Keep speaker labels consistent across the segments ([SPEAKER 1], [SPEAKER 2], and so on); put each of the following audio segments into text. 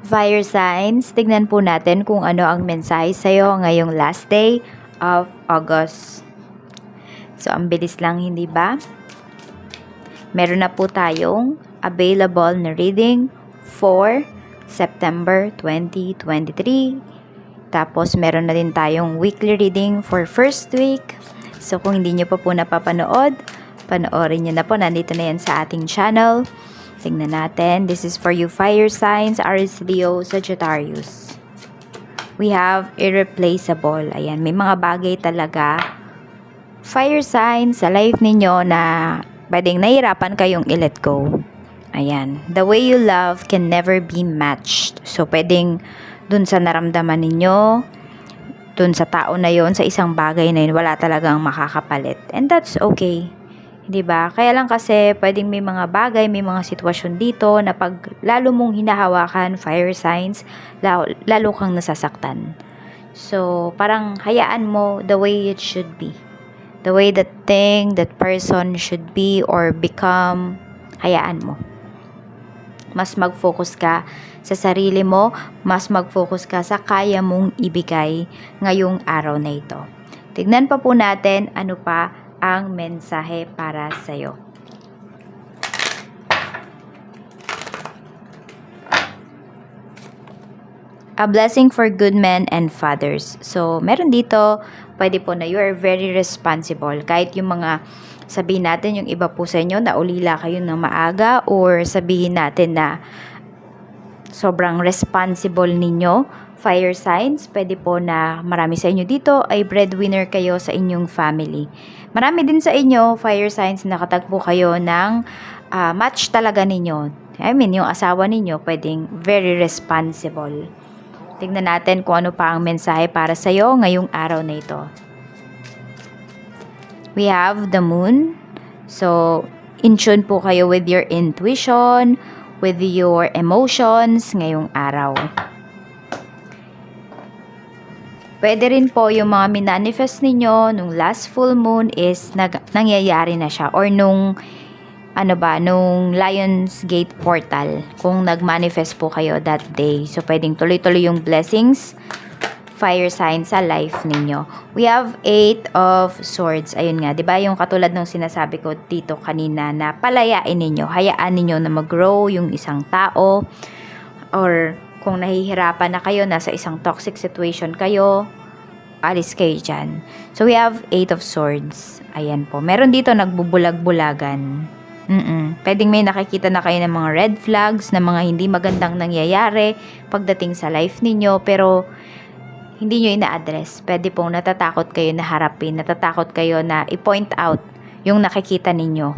[SPEAKER 1] Fire signs, tignan po natin kung ano ang mensahe sa'yo ngayong last day of August. So, ang bilis lang, hindi ba? Meron na po tayong available na reading for September 2023. Tapos, meron na din tayong weekly reading for first week. So, kung hindi nyo pa po napapanood, panoorin nyo na po. Nandito na yan sa ating channel. Tingnan natin. This is for you fire signs, Aries, Leo, Sagittarius. We have irreplaceable. Ayan, may mga bagay talaga. Fire signs sa life ninyo na pwedeng nahirapan kayong i-let go. Ayan. The way you love can never be matched. So, pwedeng dun sa naramdaman ninyo, dun sa tao na yon sa isang bagay na yun, wala talagang makakapalit. And that's okay. 'Di ba? Kaya lang kasi pwedeng may mga bagay, may mga sitwasyon dito na pag lalo mong hinahawakan fire signs, lalo, lalo kang nasasaktan. So, parang hayaan mo the way it should be. The way that thing, that person should be or become, hayaan mo. Mas mag-focus ka sa sarili mo, mas mag-focus ka sa kaya mong ibigay ngayong araw na ito. Tignan pa po natin ano pa ang mensahe para sa'yo. A blessing for good men and fathers. So, meron dito, pwede po na you are very responsible. Kahit yung mga sabihin natin, yung iba po sa inyo, na ulila kayo ng maaga or sabihin natin na sobrang responsible ninyo, fire signs, pwede po na marami sa inyo dito ay breadwinner kayo sa inyong family. Marami din sa inyo, fire signs, nakatagpo kayo ng uh, match talaga ninyo. I mean, yung asawa ninyo pwedeng very responsible. Tignan natin kung ano pa ang mensahe para sa iyo ngayong araw na ito. We have the moon. So, in tune po kayo with your intuition, with your emotions ngayong araw. Pwede rin po yung mga minanifest ninyo nung last full moon is nag, nangyayari na siya or nung ano ba, nung Lions Gate portal kung nag-manifest po kayo that day. So, pwedeng tuloy-tuloy yung blessings, fire sign sa life ninyo. We have eight of swords. Ayun nga, di ba yung katulad ng sinasabi ko dito kanina na palayain ninyo, hayaan ninyo na mag-grow yung isang tao or kung nahihirapan na kayo, nasa isang toxic situation kayo, alis kayo dyan. So, we have eight of swords. Ayan po. Meron dito nagbubulag-bulagan. Mm-mm. Pwedeng may nakikita na kayo ng mga red flags na mga hindi magandang nangyayari pagdating sa life ninyo pero hindi nyo ina-address. Pwede pong natatakot kayo na harapin, natatakot kayo na i-point out yung nakikita ninyo.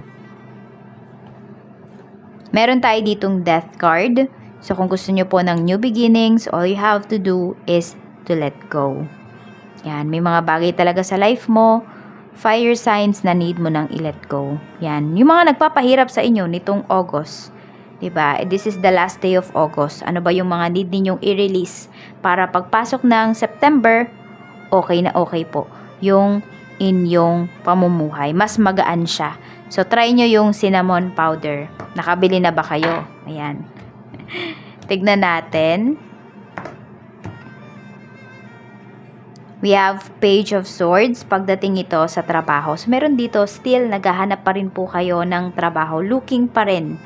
[SPEAKER 1] Meron tayo ditong death card. So kung gusto nyo po ng new beginnings, all you have to do is to let go. Yan, may mga bagay talaga sa life mo fire signs na need mo nang i-let go. Yan. Yung mga nagpapahirap sa inyo nitong August. 'di ba? This is the last day of August. Ano ba yung mga need ninyong i-release para pagpasok ng September, okay na okay po. Yung inyong pamumuhay. Mas magaan siya. So, try nyo yung cinnamon powder. Nakabili na ba kayo? Ayan. Tignan natin. We have Page of Swords pagdating ito sa trabaho. So, meron dito, still, naghahanap pa rin po kayo ng trabaho. Looking pa rin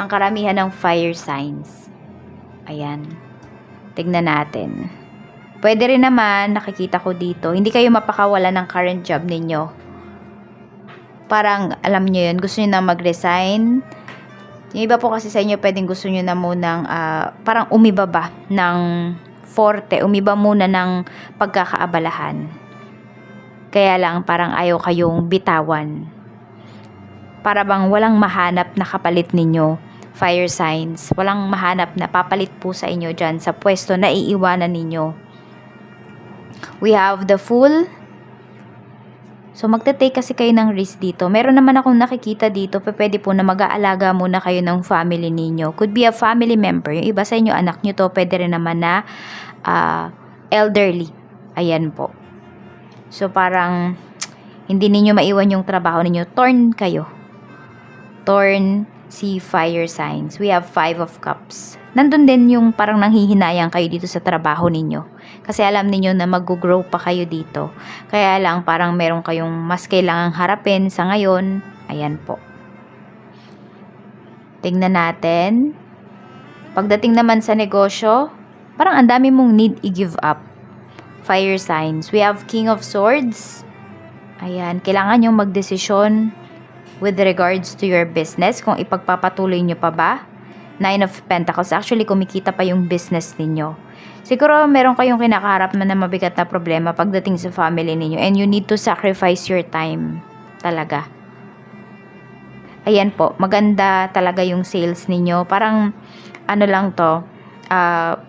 [SPEAKER 1] ang karamihan ng fire signs. Ayan. Tignan natin. Pwede rin naman, nakikita ko dito, hindi kayo mapakawala ng current job ninyo. Parang, alam nyo yun, gusto nyo na mag-resign. Yung iba po kasi sa inyo, pwedeng gusto nyo na munang, uh, parang umibaba ng forte, umiba muna ng pagkakaabalahan. Kaya lang parang ayaw kayong bitawan. Para bang walang mahanap na kapalit ninyo, fire signs, walang mahanap na papalit po sa inyo dyan sa pwesto na iiwanan ninyo. We have the Fool. So, magte-take kasi kayo ng risk dito. Meron naman akong nakikita dito, pwede po na mag-aalaga muna kayo ng family ninyo. Could be a family member. Yung iba sa inyo, anak nyo to, pwede rin naman na uh, elderly. Ayan po. So, parang hindi ninyo maiwan yung trabaho ninyo. Torn kayo. Torn si fire signs. We have five of cups. Nandun din yung parang nanghihinayang kayo dito sa trabaho ninyo. Kasi alam ninyo na mag-grow pa kayo dito. Kaya lang parang meron kayong mas kailangang harapin sa ngayon. Ayan po. Tingnan natin. Pagdating naman sa negosyo, parang ang dami mong need i-give up. Fire signs. We have King of Swords. Ayan, kailangan yung magdesisyon with regards to your business kung ipagpapatuloy nyo pa ba. Nine of Pentacles. Actually, kumikita pa yung business ninyo. Siguro meron kayong kinakaharap na mabigat na problema pagdating sa family ninyo and you need to sacrifice your time. Talaga. Ayan po, maganda talaga yung sales ninyo. Parang ano lang to, ah,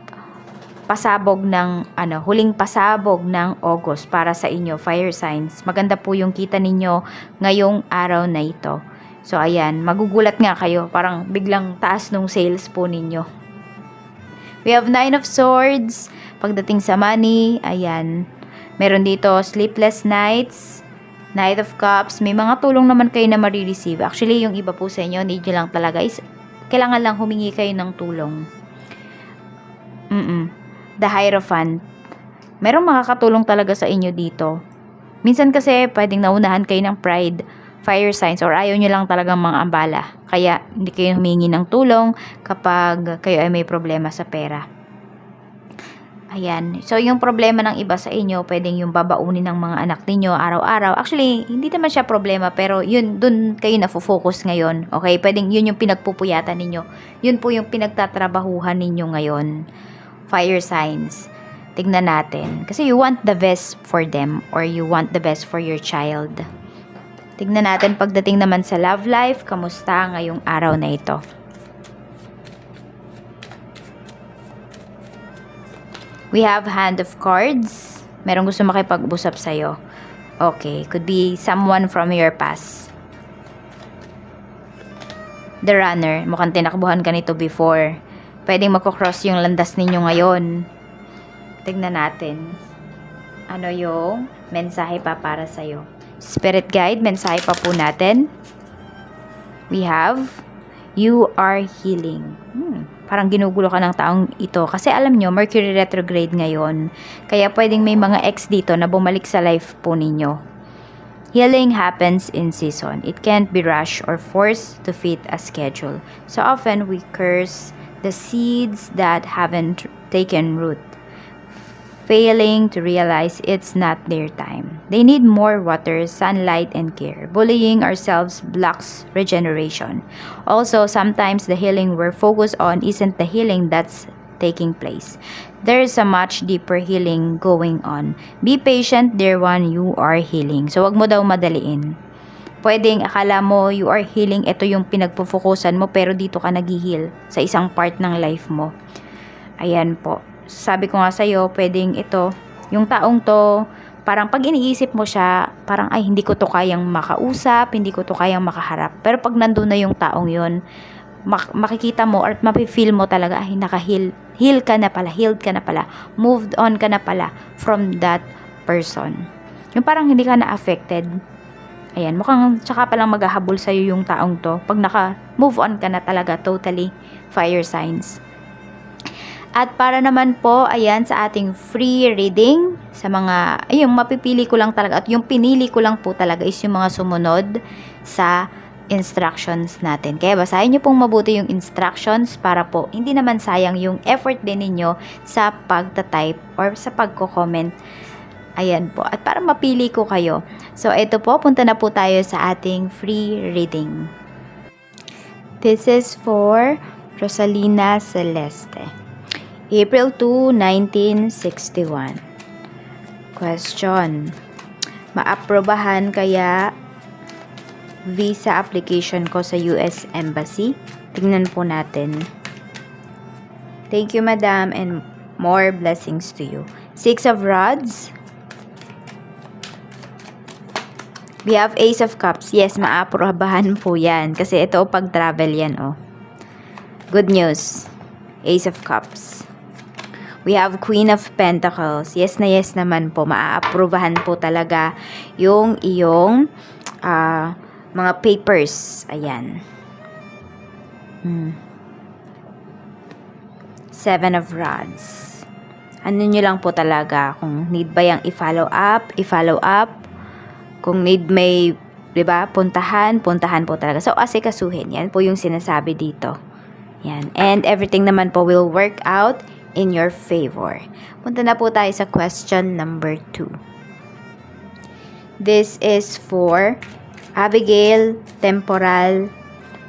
[SPEAKER 1] pasabog ng ano, huling pasabog ng August para sa inyo, fire signs. Maganda po yung kita ninyo ngayong araw na ito. So ayan, magugulat nga kayo, parang biglang taas nung sales po ninyo. We have Nine of Swords. Pagdating sa money, ayan. Meron dito sleepless nights, Knight of Cups. May mga tulong naman kayo na marireceive. Actually, yung iba po sa inyo, need nyo lang talaga is, kailangan lang humingi kayo ng tulong. Mm The Hierophant. Merong makakatulong talaga sa inyo dito. Minsan kasi, pwedeng naunahan kayo ng pride, fire signs, or ayaw nyo lang talagang mga ambala. Kaya, hindi kayo humingi ng tulong kapag kayo ay may problema sa pera. Ayan. So, yung problema ng iba sa inyo, pwedeng yung babaunin ng mga anak ninyo araw-araw. Actually, hindi naman siya problema, pero yun, dun kayo na-focus ngayon. Okay? Pwedeng yun yung pinagpupuyatan ninyo. Yun po yung pinagtatrabahuhan ninyo ngayon. Fire signs. Tignan natin. Kasi you want the best for them or you want the best for your child. Tignan natin pagdating naman sa love life, kamusta ngayong araw na ito. We have hand of cards. Merong gusto makipag-usap sa'yo. Okay, could be someone from your past. The runner. Mukhang tinakbuhan ka nito before. Pwedeng makocross yung landas ninyo ngayon. Tignan natin. Ano yung mensahe pa para sa'yo? Spirit guide, mensahe pa po natin. We have, you are healing. Hmm, parang ginugulo ka ng taong ito. Kasi alam nyo, Mercury retrograde ngayon. Kaya pwedeng may mga ex dito na bumalik sa life po ninyo. Healing happens in season. It can't be rushed or forced to fit a schedule. So often we curse the seeds that haven't taken root, failing to realize it's not their time. They need more water, sunlight, and care. Bullying ourselves blocks regeneration. Also, sometimes the healing we're focused on isn't the healing that's taking place. There is a much deeper healing going on. Be patient, dear one, you are healing. So, wag mo daw madaliin. Pwedeng akala mo you are healing, ito yung pinagpufokusan mo, pero dito ka nag-heal sa isang part ng life mo. Ayan po. Sabi ko nga sa'yo, pwedeng ito, yung taong to, parang pag iniisip mo siya, parang ay hindi ko to kayang makausap, hindi ko to kayang makaharap. Pero pag nandun na yung taong yon mak- makikita mo or mapifeel mo talaga, ay naka-heal, heal ka na pala, healed ka na pala, moved on ka na pala from that person. Yung parang hindi ka na affected. Ayan, mukhang tsaka palang maghahabol sa'yo yung taong to. Pag naka-move on ka na talaga, totally fire signs. At para naman po, ayan, sa ating free reading, sa mga, yung mapipili ko lang talaga, at yung pinili ko lang po talaga is yung mga sumunod sa instructions natin. Kaya basahin nyo pong mabuti yung instructions para po hindi naman sayang yung effort din ninyo sa pagta-type or sa pagko-comment. Ayan po. At para mapili ko kayo. So, ito po, punta na po tayo sa ating free reading. This is for Rosalina Celeste. April 2, 1961. Question. Maaprobahan kaya visa application ko sa US Embassy? Tingnan po natin. Thank you, madam, and more blessings to you. Six of Rods. We have Ace of Cups. Yes, maaprobahan po yan. Kasi ito, pag travel yan, oh. Good news. Ace of Cups. We have Queen of Pentacles. Yes na yes naman po. Maaaprobahan po talaga yung iyong ah, mga papers. Ayan. Hmm. Seven of Rods. Ano nyo lang po talaga kung need ba yung i-follow up, i-follow up. Kung need may, 'di ba, puntahan, puntahan po talaga. So asikasuhin, yan po yung sinasabi dito. Yan. And everything naman po will work out in your favor. Punta na po tayo sa question number 2. This is for Abigail Temporal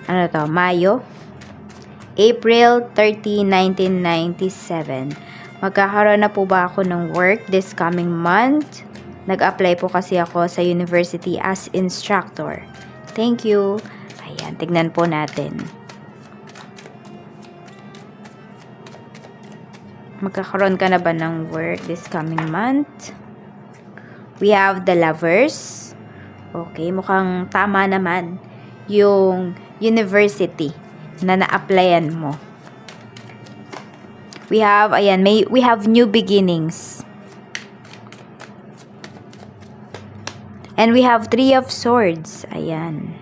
[SPEAKER 1] ano to, Mayo April 30, 1997. Magkakaroon na po ba ako ng work this coming month? Nag-apply po kasi ako sa university as instructor. Thank you. Ayan, tignan po natin. Magkakaroon ka na ba ng work this coming month? We have the lovers. Okay, mukhang tama naman yung university na na-applyan mo. We have, ayan, may, we have new beginnings. And we have three of swords. Ayan.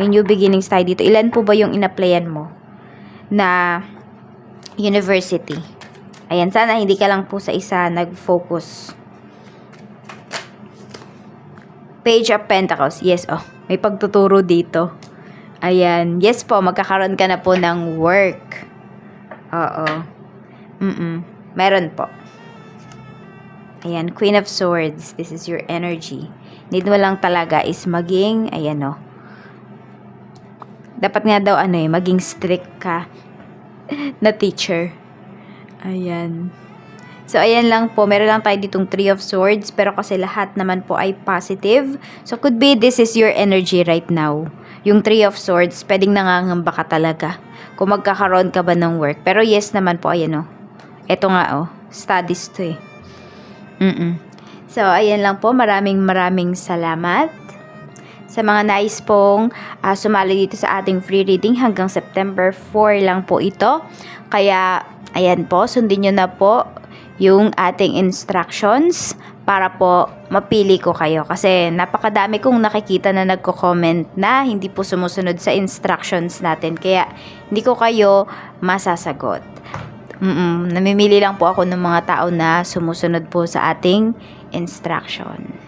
[SPEAKER 1] May new beginnings tayo dito. Ilan po ba yung in-applyan mo na university? Ayan, sana hindi ka lang po sa isa nag-focus. Page of Pentacles. Yes, oh. May pagtuturo dito. Ayan. Yes po, magkakaroon ka na po ng work. Oo. Mm-mm. Meron po. Ayan, Queen of Swords. This is your energy. Need mo lang talaga is maging, ayan o. Dapat nga daw ano eh, maging strict ka na teacher. Ayan. So, ayan lang po. Meron lang tayo ditong Three of Swords. Pero kasi lahat naman po ay positive. So, could be this is your energy right now. Yung Three of Swords, pwedeng nangangamba ka talaga. Kung magkakaroon ka ba ng work. Pero yes naman po, ayan o. Ito nga o. Studies to eh. Mm-mm. So, ayan lang po. Maraming maraming salamat sa mga nais pong ah, sumali dito sa ating free reading hanggang September 4 lang po ito. Kaya, ayan po, sundin nyo na po yung ating instructions para po mapili ko kayo. Kasi napakadami kong nakikita na nagko-comment na hindi po sumusunod sa instructions natin. Kaya hindi ko kayo masasagot. Mm-mm, namimili lang po ako ng mga tao na sumusunod po sa ating instruction.